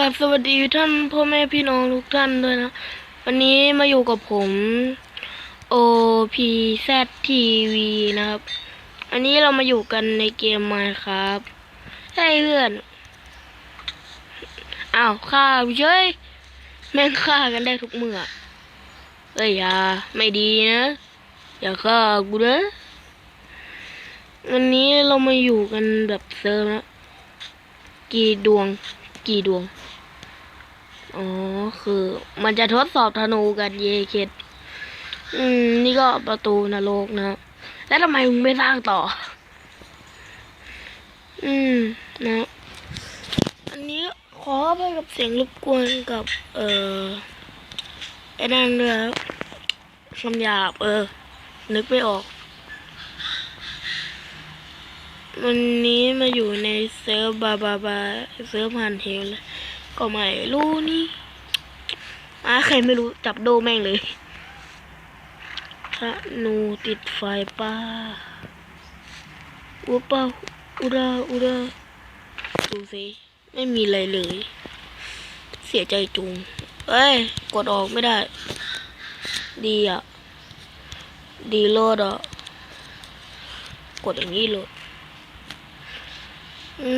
กับสวัสดีท่านพ่อแม่พี่น้องทุกท่านด้วยนะ วันนี้มาอยู่กับผม OPZ TV นะครับ อันนี้เรามาอยู่กันในเกมมาครับใช่เพื่อนอ้าวฆ่ากูเฉยแม่งฆ่ากันได้ทุกเมื่อเอ้ยอย่าไม่ดีนะ อย่าฆ่ากูนะวันนี้เรามาอยู่กันแบบเซิร์ฟนะกี่ดวง กี่ดวง อ๋อ คือมันจะทดสอบธนูกันเยเคดอืม นี่ก็ประตูนรกนะ แล้วทำไมมึงไม่สร้างต่อ อืม นะ อันนี้ขอไปกับเสียงรบกวนกับ เออไอ้นั่นด้วยครับคำหยาบ เออ นึกไม่ออก วันนี้มาอยู่ในเซิร์ฟบาบาบาเซิร์ฟฮันเฮลเลย ก็ไม่รู้นี่อะใครไม่รู้จับโดแม่งเลยธนูติดไฟป้าอุปาอุราอุราดูสิไม่มีอะไรเลย เสียใจจุง เอ้ย กดออกไม่ได้ ดีอะ ดีโลดอะ กดอย่างนี้เลย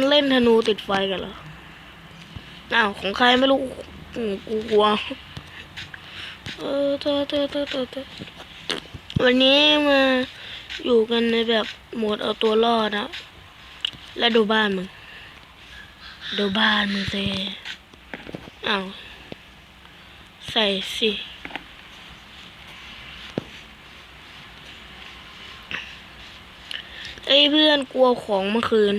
เล่นธนูติดไฟกันเหรอ อ้าวของใครไม่รู้กูกลัวเออเธอเธอเธอเธอเธอวันนี้มาอยู่กันในแบบโหมดเอาตัวรอดนะแล้วดูบ้านมึง ดูบ้านมึงสิอ้าวใส่สิเอ้เพื่อนกลัวของเมื่อคืน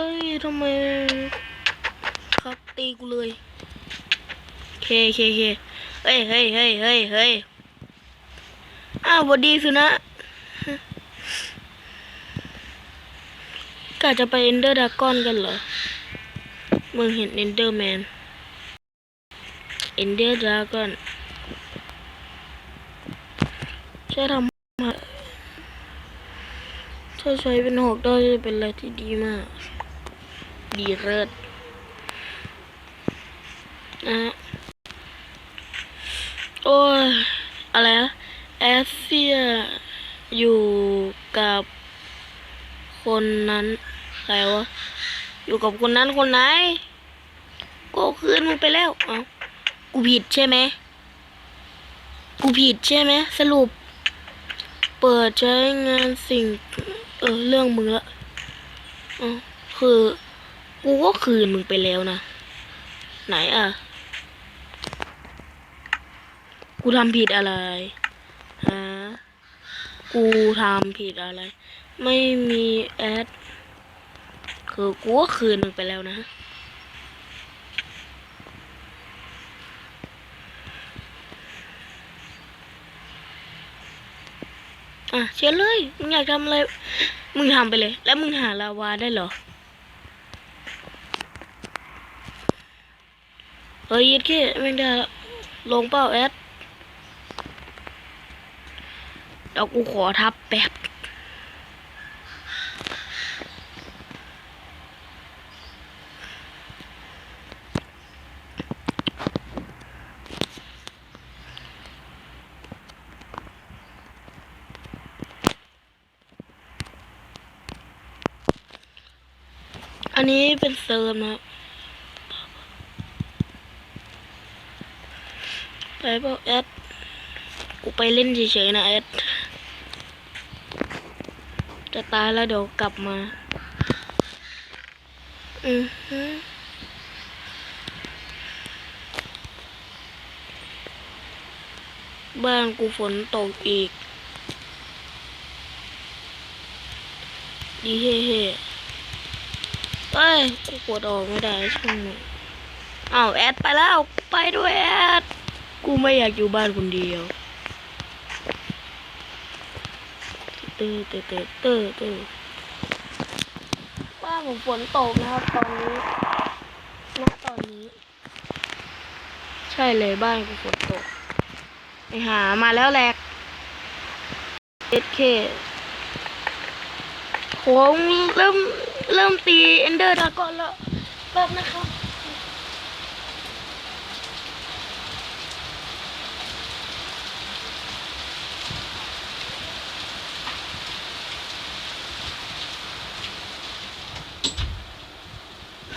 เฮ้ยทำไม ครับตีกูเลยเคเคเคเฮ้ยเฮ้ยเฮ้ยเฮ้ยเฮ้ยอ้าววัสดีสุนะกะจะไปเอนเดอร์ดากอนกันเหรอมึงเห็นเอนเดอร์แมนเอนเดอร์ดากอนใช้ทำมาถ้าใช้เป็นหกได้จะเป็นอะไรที่ดีมาก ดีเลิศนะ โอ้ย อะไรนะแอสเซีย อยู่กับคนนั้น ใครวะ อยู่กับคนนั้นคนไหน ก็คืนมึงไปแล้ว เอ้า กูผิดใช่ไหม กูผิดใช่ไหม สรุป เปิดใช้งานสิ่ง เออ เรื่องมึงละอ๋อคือ กูก็คืนมึงไปแล้วนะ ไหนอะ กูทำผิดอะไรฮะกูทำผิดอะไร ไม่มีแอด คือกูก็คืนมึงไปแล้วนะอะเชียร์เลย มึงอยากทำอะไร มึงทำไปเลย แล้วมึงหาลาวาได้เหรอ เฮ้ยยัดแค่ไม่ได้ละลงเป้าแอดเดี๋ยวกูขอทับแป๊บอันนี้เป็นเซิร์ฟนะ ครับไปเปล่าแอดกูไปเล่นเฉยๆนะแอดจะตายแล้วเดี๋ยวกลับมา อือฮึบ้านกูฝนตกอีก ดีเฮ่เฮ่เอ้ย กูกดออกไม่ได้ช่างมันอ้าวแอดไปแล้ว ไปด้วยแอด กูไม่อยากอยู่บ้านคนเดียวเตื้อตื้อตื้อตื้อตื้อบ้านผมฝนตกนะครับตอนนี้ณตอนนี้ ใช่เลยบ้านผมฝนตกไปหามาแล้วแหลกเอสเคผมเริ่มเริ่มตีเอนเดอร์ดากอนแล้วแป๊บนะครับ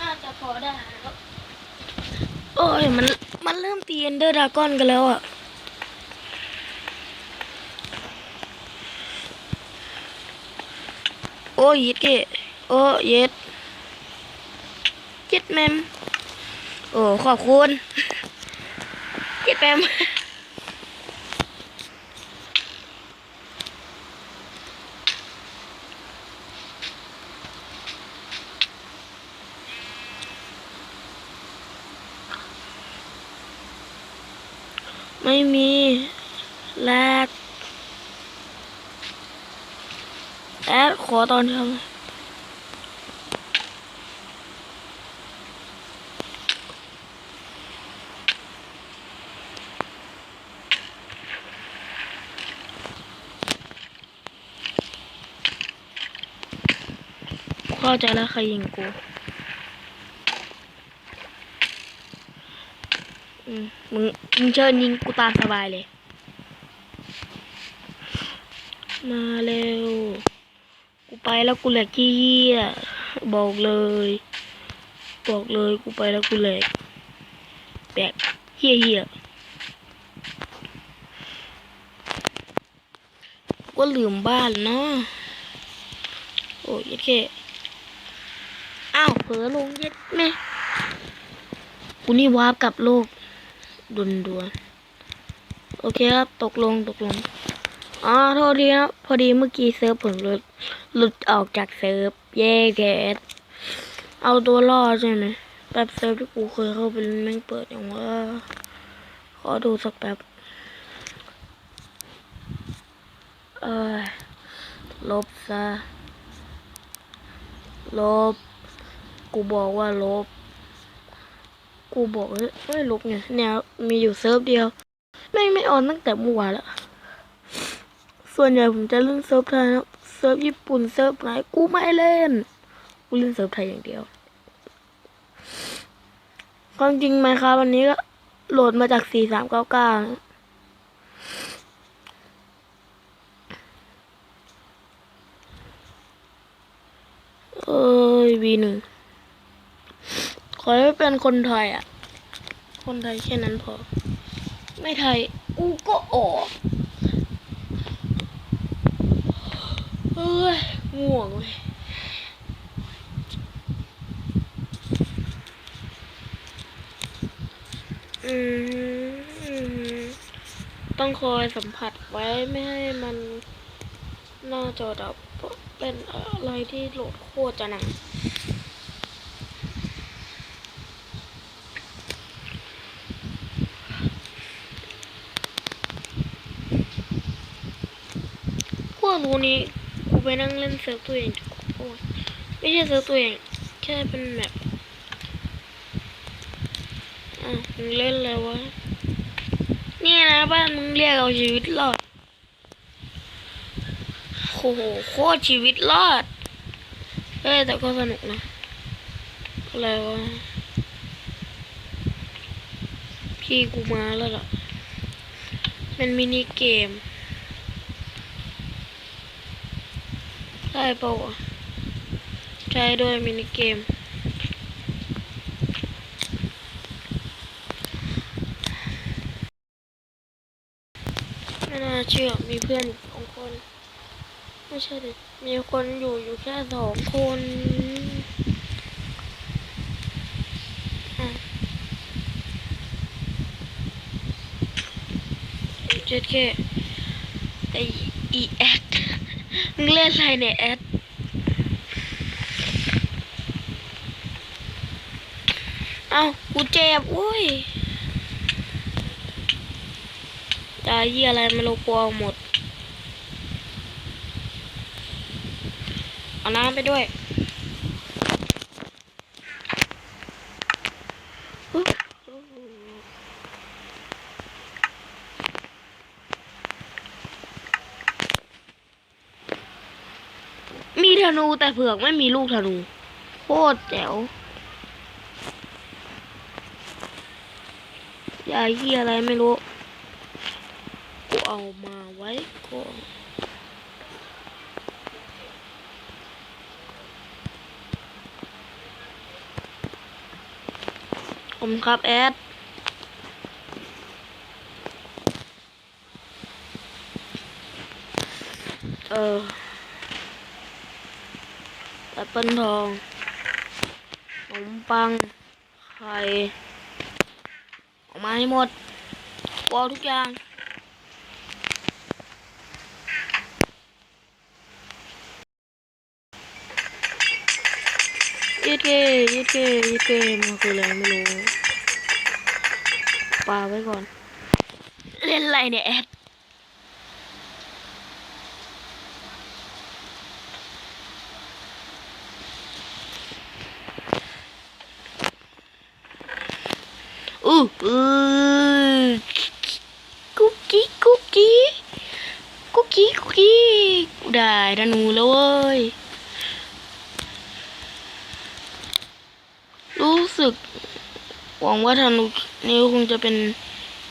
น่าจะพ อได้แล้วโอ้ยมันมันเริ่มตีเอนเดอร์ดากอนกันแล้วอะโอ้ยเย็ดเกะโอ้เย็ดเจ็ดแมมโอ้ขอบคุณเจ็ดแมม ไม่มีแลกแอดขอตอนทำเข้าใจแล้วใครยิงกู มึงมึงเชิญยิงกูตามสบายเลย มาเร็ว กูไปแล้วกูแหลกขี้เหี้ยบอกเลย บอกเลยกูไปแล้วกูแหลกแบกเหี้ยเหี้ยก็ลืมบ้านเนาะโอ้ยยัดแค่อ้าวเผลอลงยัดแม่กูนี่วาร์ปกลับโลก ดุนดวนโอเคครับ ตกลงตกลงอ๋อโทษทีครับพอดีเมื่อกี้เซิร์ฟผมหลุดหลุดออกจากเซิร์ฟเย่แกสเอาตัวรอดใช่ไหมแป๊บเซิร์ฟที่กูเคยเข้าไปเล่นแม่งเปิดอย่างว่า ขอดูสักแป๊บเออลบซะ ลบ กูบอกว่าลบ กูบอกเฮ้ยไม่ลบไงเนี่ยมีอยู่เซิร์ฟเดียวแม่ไม่ออนตั้งแต่เมื่อวานแล้ว ส่วนใหญ่ผมจะเล่นเซิร์ฟไทยนะเซิร์ฟญี่ปุ่นเซิร์ฟไหนกูไม่เล่น กูเล่นเซิร์ฟไทยอย่างเดียวความจริงไหมครับวันนี้ก็โหลดมาจากสี่สามเก้าเก้าเอ้ยวีหนึ่ง ขอให้เป็นคนไทยอะ คนไทยแค่นั้นพอ ไม่ไทยกูก็ออกเฮ้ยง่วงเลยอืมต้องคอยสัมผัสไว้ไม่ให้มันหน้าจอดับเพราะเป็นอะไรที่โหลดโคตรจะหนัก วกรู้นี้กูไปนั่งเล่นเซิร์ฟตัวเองโอ้ยไม่ใช่เซิร์ฟตัวเองแค่เป็นแบบอะมึงเล่นแล้ววะนี่นะบ้านมึงเรียกเอาชีวิตรอดโอ้โหโคตรชีวิตรอดเอ้แต่ก็สนุกนะอะไรวะพี่กูมาแล้วล่ะเป็นมินิเกม ใช่ปะวะใช่ด้วยมินิเกม ไม่น่าเชื่อมีเพื่อนสองคน ไม่ใช่ดิมีคนอยู่อยู่แค่สองคนอะเจ็ดแค่ไออีแอด มึงเล่นอะไรเนี่ยแอดเอ้ากูเจ็บอุ้ยตาเยี่ยอะไรมันรู้กลัวหมด เอาน้ำไปด้วย มีธนูแต่เผือกไม่มีลูกธนู โคตรแจ๋ว ยาเฮียอะไรไม่รู้ กูเอามาไว้ก่อนผมครับแอดเออแอ ปเปิลทองขนมปัง ไข่ ออกมาให้หมดวอาทุกอย่างยืดเกยืดเกยืดเกมันคืออะไรไม่รู้ปาไว้ก่อน เล่นอะไรเนี่ยแอด อู้อู้กุ๊กกี้กุ๊กกี้กุ๊กกี้กุ๊กกี้ได้ธนูแล้วเว้ยรู้สึก หวังว่าธนูนี้คงจะเป็น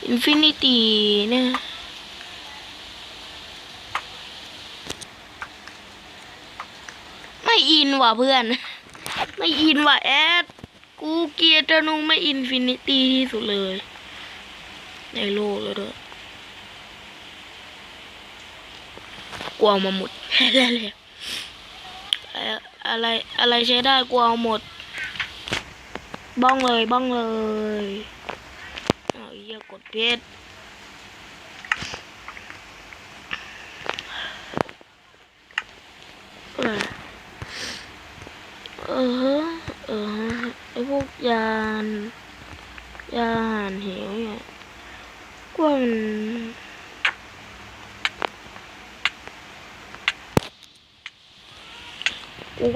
อินฟินิตี้นะไม่อินว่ะเพื่อน ไม่อินว่ะแอด กูเกียดธนูไม่อินฟินิตี้ที่สุดเลย ในโลกเลยด้วยกลัวเอามาหมดอะไรเลยอะไรอะไรใช้ได้กลัวเอาหมด บ้องเลยบ้องเลยเอาเหี้ยกดเพชรเอออฮะเออฮะไอพวกยานยานเหวเนี่ยกว่ามัน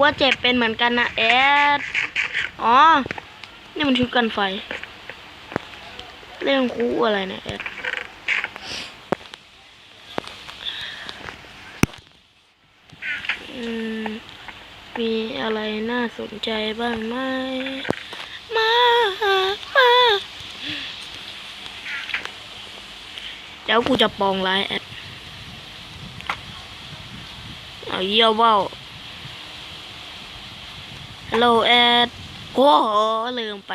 ก็เจ็บเป็นเหมือนกันนะแอดอ๋อ นี่มันชุดกันไฟ เรื่องคูอะไรนี่ยแอดอืมมีอะไรน่าสนใจบ้างไหมมามาเดี๋ยวกูจะปองไลน์แอดเอาเยี่ยวเบ้า ฮัลโหลแอดโอ้โหลืมไป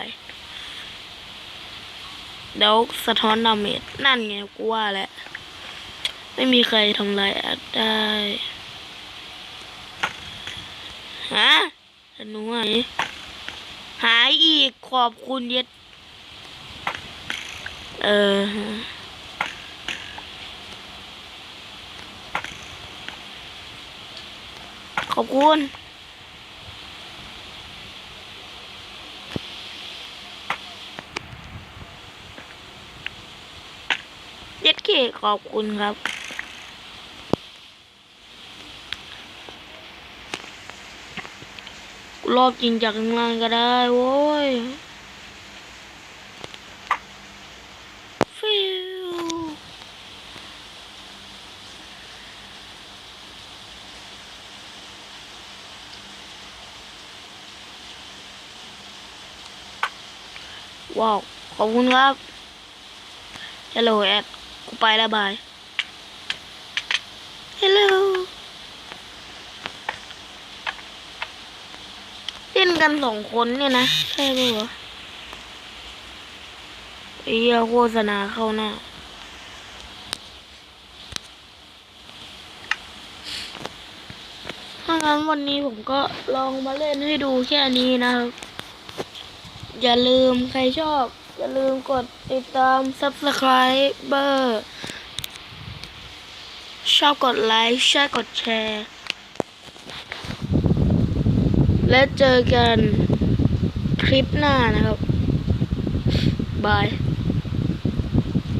เดี๋ยวสะท้อนดาเมจนั่นไงกูว่าแหละไม่มีใครทำลายแอดได้ฮะธนูหายหายอีกขอบคุณเย็ด เออขอบคุณ เย็ดเค ขอบคุณครับรอบจริงจากข้างล่างก็ได้โว้ยฟิวว้าว ขอบคุณครับฮัลโหลแอด กูไปล้วบายฮัลโหลเล่นกันสองคนเนี่ยนะ ใช่ไหมวะไอ้เหี้ยโฆษณาเข้าหน้าถ้างั้นวันนี้ผมก็ลองมาเล่นให้ดูแค่นี้นะครับ อย่าลืมใครชอบ อย่าลืมกดติดตาม subscribe เบอร์ชอบกดไลค์แชร์กดแชร์ และเจอกันคลิปหน้านะครับ บาย